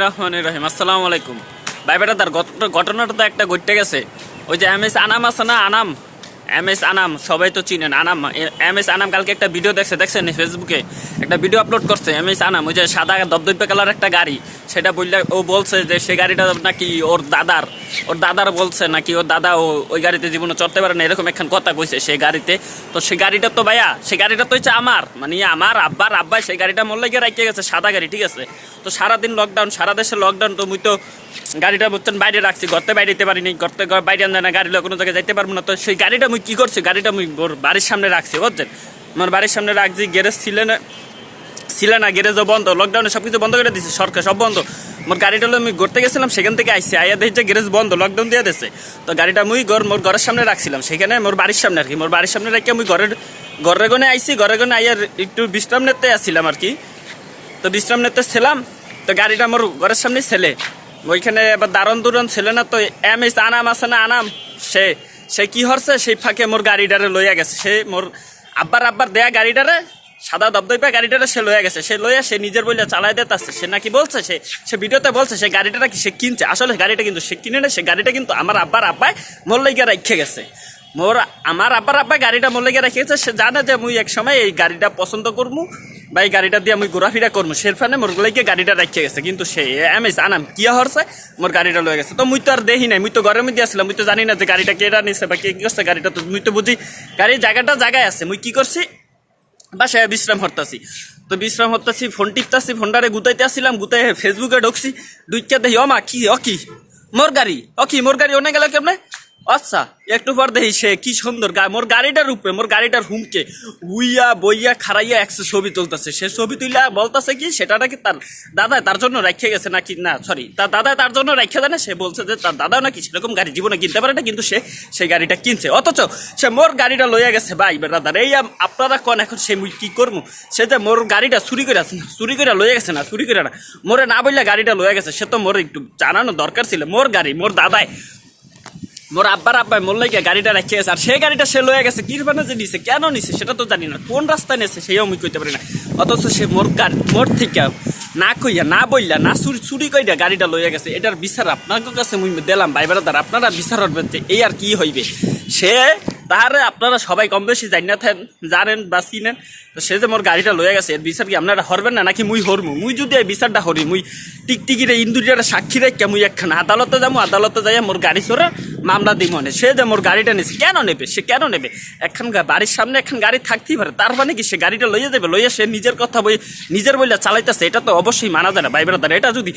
রহমান রহিম আসসালামু আলাইকুম। ভাই বেটা, তার ঘটনাটা তো একটা ঘটতে গেছে। ওই যে এম এস আনাম আছে না, আনাম? এম এস আনাম, সবাই তো চিনেন, আনাম। এম এস আনাম কালকে একটা ভিডিও দেখছে, দেখছেন ফেসবুকে একটা ভিডিও আপলোড করছে, এম এস আনাম, ওই যে সাদা দপদপে কালার একটা গাড়ি। সেটা বললে ও বলছে যে সে গাড়িটা নাকি ওর দাদার ওর দাদার বলছে নাকি ওর দাদা ও ওই গাড়িতে জীবনে চড়তে পারে না, এরকম একখান কথা কইছে সেই গাড়িতে। তো সেই গাড়িটা তো ভাইয়া সেই গাড়িটা তো হচ্ছে আমার মানে আমার আব্বার আব্বা সেই গাড়িটা মোল্লাই গিয়ে রাখিয়ে গেছে, সাদা গাড়ি, ঠিক আছে? তো সারাদিন লকডাউন সারা দেশে লকডাউন তো মুই তো গাড়িটা বুঝছেন বাইরে রাখছি, ঘরতে বাইরে যেতে পারিনি, ঘরতে বাইরে আনতে না, গাড়ি কোনো জায়গায় যাইতে পারব না। তো সেই গাড়িটা মুই কি করছি, গাড়িটা মুই বাড়ির সামনে রাখছি, বুঝছেন? আমার বাড়ির সামনে রাখছি, গ্যারেজ ছিল না ছিল না গ্যারেজও বন্ধ লকডাউনে সব কিছু বন্ধ করে দিছে, সরকার সব বন্ধ। মোর গাড়িটা আমি ঘুরতে গেছিলাম, সেখান থেকে আইসি, আইয়া দেখি যে গ্যারেজ বন্ধ লকডাউন দিয়ে দিছে। তো গাড়িটা মুই ঘর মোর ঘরের সামনে রাখছিলাম, সেখানে মোর বাড়ির সামনে আর কি। মোর বাড়ির সামনে রেখে মুই ঘরের ঘরে গনে আইসি ঘরে গনে আইয়ার একটু বিশ্রাম নিতে আসছিলাম আর কি। তো বিশ্রাম নিতে ছিলাম, তো গাড়িটা আমার ঘরের সামনে ছেলে। ওইখানে এবার দারণ দুরন ছেলে না, তো এম এস, আনাম আছে না, আনাম? সে সে কি হরছে? সেই ফাঁকে মোর গাড়িটারে লইয়া গেছে। সে মোর আব্বার আব্বার দেয়া গাড়িটারে সাদা দবদইপা গাড়িটা সে লইয়া গেছে। সে লইয়া সে নিজের বইলে চালাই দিতে আসছে সে নাকি বলছে, সে সে ভিডিওতে বলছে, সে গাড়িটা নাকি সে কিনছে? আসলে গাড়িটা কিন্তু সে কিনে না সে গাড়িটা কিন্তু আমার আব্বার আব্বাই মোর লাইগা রেখে গেছে। মোর আমার আব্বার আব্বা গাড়িটা মোর লেগে রেখেছে সে জানে যে মুই এক সময় এই গাড়িটা পছন্দ করব বা এই গাড়িটা দিয়ে আমি ঘোরাফেরা করব সেরফানে মোর লেগে গাড়িটা রেখে গেছে। কিন্তু সে আমি আনাম কি হরছে, মোর গাড়িটা লয়ে গেছে। তো মুই তো আর দেখি নাই। মুই তো ঘরের মধ্যে আসলাম। মুই তো জানি না যে গাড়িটা কেটা নিছে বা কে কি করছে। গাড়িটা তো, মুই তো বুঝি। গাড়ির জায়গাটা জায়গায় আছে। মুই কি করছি? বাসায় বিশ্রাম হরতাছি তো বিশ্রাম হরতাছি ফোন টিপতাছি, ফোনটারে গুতাইতে আসছিলাম গুতাই ফেসবুকে ঢুকছি। দুইটা দেখি অমা কি অকি মোর গাড়ি অকি মোর গাড়ি অনেক গেল কেমনে? আচ্ছা একটু পর দেখি সে কি সুন্দর গা মোর গাড়িটার উপরে, মোর গাড়িটার হুমকে হুইয়া বইয়া খারাইয়া একশো ছবি তুলতেছে। সে ছবি তুইলা বলতেছে কি, সেটা নাকি তার দাদা তার জন্য রাখিয়ে গেছে নাকি? না সরি তার দাদা তার জন্য রাখিয়ে দেয় না, সে বলছে যে তার দাদাও নাকি সেরকম গাড়ি জীবনে কিনতে পারে না, কিন্তু সে সেই গাড়িটা কিনছে। অথচ সে মোর গাড়িটা লইয়া গেছে, ভাই বেড়াদার এই আপনারা কোন এখন সে কি করব সে যে মোর গাড়িটা চুরি করে আছে চুরি করে লইয়া গেছে না, চুরি করে না, মোরে না বললে গাড়িটা লইয়া গেছে, সে তো মোর একটু জানানো দরকার ছিল। মোর গাড়ি, মোর দাদাই মোর আব্বার আব্বাই মোল্লাইকে গাড়িটা রেখে আর সেই গাড়িটা সে লয়ে গেছে কি মানে যে নিছে, কেন নিছে সেটা তো জানি না। কোন রাস্তায় নিছে সেও আমি কইতে পারি না। অথচ সে মোর গাড়ি, মোর থেকে না কইয়া, না বইলা, না চুরি চুরি কইরা গাড়িটা লইয়া গেছে। এটার বিচার আপনার কাছে মুই দিলাম, ভাই বেড়াদার আপনারা বিচার করবেন যে এই আর কি হইবে। সে তাহারে আপনারা সবাই কম বেশি জানি না জানেন বা চিনেন, তো সে যে মোর গাড়িটা লয়ে গেছে, এর বিচার কি আপনারা হরবেন না? নাকি মুই হরমু? মুই যদি এই বিচারটা হরি, মুই টিকটিকিরে ইন্দুরিয়ারে সাক্ষী রেখে মুই একখান আদালতে যাব আদালতে যাই মোর গাড়ি চোরা মামলা দিব মনে, সে যে মোর গাড়িটা নিছে, কেন নেবে? সে কেন নেবে? এখন বাড়ির সামনে এখন গাড়ি থাকতেই পারে, তার মানে কি সে গাড়িটা লইয়া যাবে লইয়া সে নিজের কথা বই নিজের বইলা চালাইতেছে, এটা তো অবশ্যই মানা যায় না ভাই বেড়া এটা যদি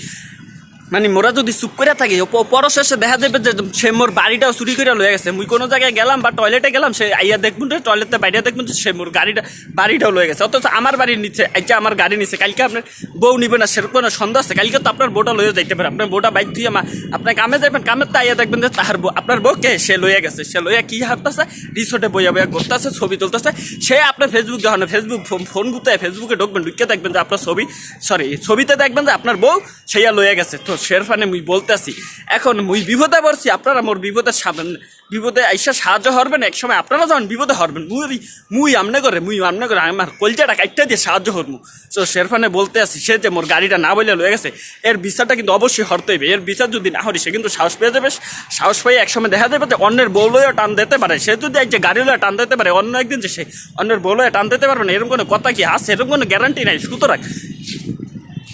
মানে মোরা যদি চুপ করে থাকি পরশেষে দেখা যাবে যে সে মোর বাড়িটাও চুরি করে লয়ে গেছে। মুই কোনো জায়গায় গেলাম বা টয়লেটে গেলাম, সে আইয়া দেখবুন রে টয়লেটে বাইরে দেখবুন যে সে মোর গাড়িটা, বাড়িটাও লয়ে গেছে। অথচ আমার বাড়ির নিচে আজকে আমার গাড়ি নিচে, কালকে আপনার বউ নিবে না, সেরকম কোনো সন্দেহ আছে? কালকে তো আপনার বউটা লয়ে যাইতে পারে। আপনার বউটা বাইক দিয়ে মা- আপনার কামে যাবেন কামের তো আইয়া দেখবেন যে তাহার বউ, আপনার বউ কে সে লইয়া গেছে। সে লইয়া কি হাঁটতেছে? রিসোর্টে বইয়া বইয়া করতেছে ছবি তুলতেছে। সে আপনার ফেসবুক যখন ফেসবুক ফোন গুতে ফেসবুকে ঢুকবেন ঢুকে দেখবেন যে আপনার ছবি সরি ছবিতে দেখবেন যে আপনার বউ সেইয়া লইয়া গেছে। তো শেরফানে মুই বলতেছি, এখন মুই বিপদে পড়ছি, আপনারা মোর বিপদে বিপদে আইসা সাহায্য হরবেন, এক সময় আপনারা যখন বিপদে হরবেন, মুই মুই আমনে করে মুই আমনে করে আমার কলজাটা কাইটটা দিয়ে সাহায্য হরমু। তো শেরফানে বলতে আসি সে যে মোর গাড়িটা না বলে লয়ে গেছে, এর বিচারটা কিন্তু অবশ্যই হরতে হইবে। এর বিচার যদি না হরি, সে কিন্তু সাহস পেয়ে যাবে। সাহস পেয়ে একসময় দেখা যাবে যে অন্যের বউ লয়ে টান দিতে পারে। সে যদি এক যে গাড়ি লয়ে টান দিতে পারে, অন্য একদিন যে সে অন্যের বউ লয়ে টান দিতে পারবে না, এরকম কোনো কথা কি আছে? এরকম কোনো গ্যারান্টি নাই। সুতরাং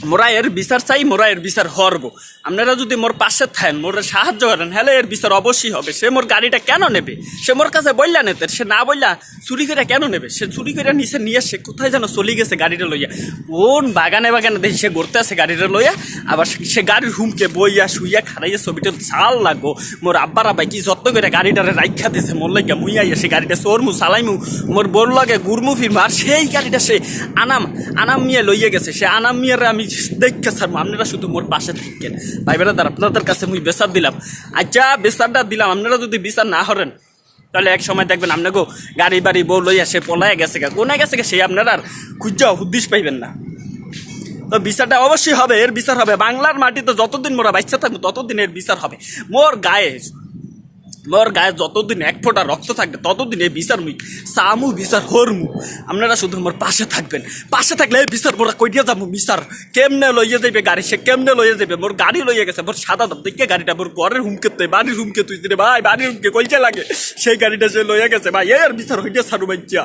মোরা এর বিচার চাই মোরা এর বিচার হরবো। আপনারা যদি মোর পাশে থাকেন, মোর সাহায্য করেন, হলে এর বিচার অবশ্যই হবে। সে মোর গাড়িটা কেন নেবে? সে মোর কাছে বললা নেতে সে না বললা চুরি করে কেন নেবে? সে চুরি করে নিচে নিয়ে সে কোথায় যেন চলে গেছে গাড়িটা লইয়া? কোন বাগানে বাগানে দেখি সে ঘুরতে আছে গাড়িটা লইয়া, আবার সে- গাড়ির হুমকে বইয়া, শুইয়া খারাইয়া ছবিটা চাল লাগবো মোর আব্বার আব্বাই কি যত্ন করে গাড়িটারে রাইখা দিছে, মোর লাগিয়া মুইয়া সে গাড়িটা চোরমু, চালাইমু, মোর বোর লাগে গুরমু ফিরমু, আর সেই গাড়িটা সে আনাম আনাম মিয়া লইয়া গেছে। সে আনাম মিয়ারে আমি দেখে স্যার, আপনারা শুধু মোর পাশে থাকেন। ভাই বেড়াদার আপনাদের কাছে মুই বেসার দিলাম। আচ্ছা বেসারটা দিলাম, আপনারা যদি বিচার না হরেন তাহলে এক সময় দেখবেন আপনাকে গাড়ি বাড়ি বউ লইয়া সে পলায় গেছে গা। কোনায় গেছে গা সেই আপনারা আর খুঁজা হুদ্দিস পাইবেন না। তো বিচারটা অবশ্যই হবে, এর বিচার হবে। বাংলার মাটিতে যতদিন মোরা বাচ্চা থাকব, ততদিন এর বিচার হবে। মোর গায়ে মোর গায়ে যতদিন এক ফোঁটা রক্ত থাকবে, ততদিন এই বিচার মুই সামু বিচার হরমু। আপনারা শুধু আমার পাশে থাকবেন। পাশে থাকলে এই বিচার মোরা কইয়া যাব বিচার কেমনে লইয়ে যাবে গাড়ি? সে কেমনে লইয়ে যাবে মোর গাড়ি লইয়ে গেছে, মোর সাদা দাম দেখে গাড়িটা, মোর ঘরের হুমকে তুই বাড়ির হুমকে তুই রে ভাই, বাড়ির হুমকে কইতে লাগে। সেই গাড়িটা সে লইয়ে গেছে, ভাই এর বিচার হইয়া সারু বাচ্চা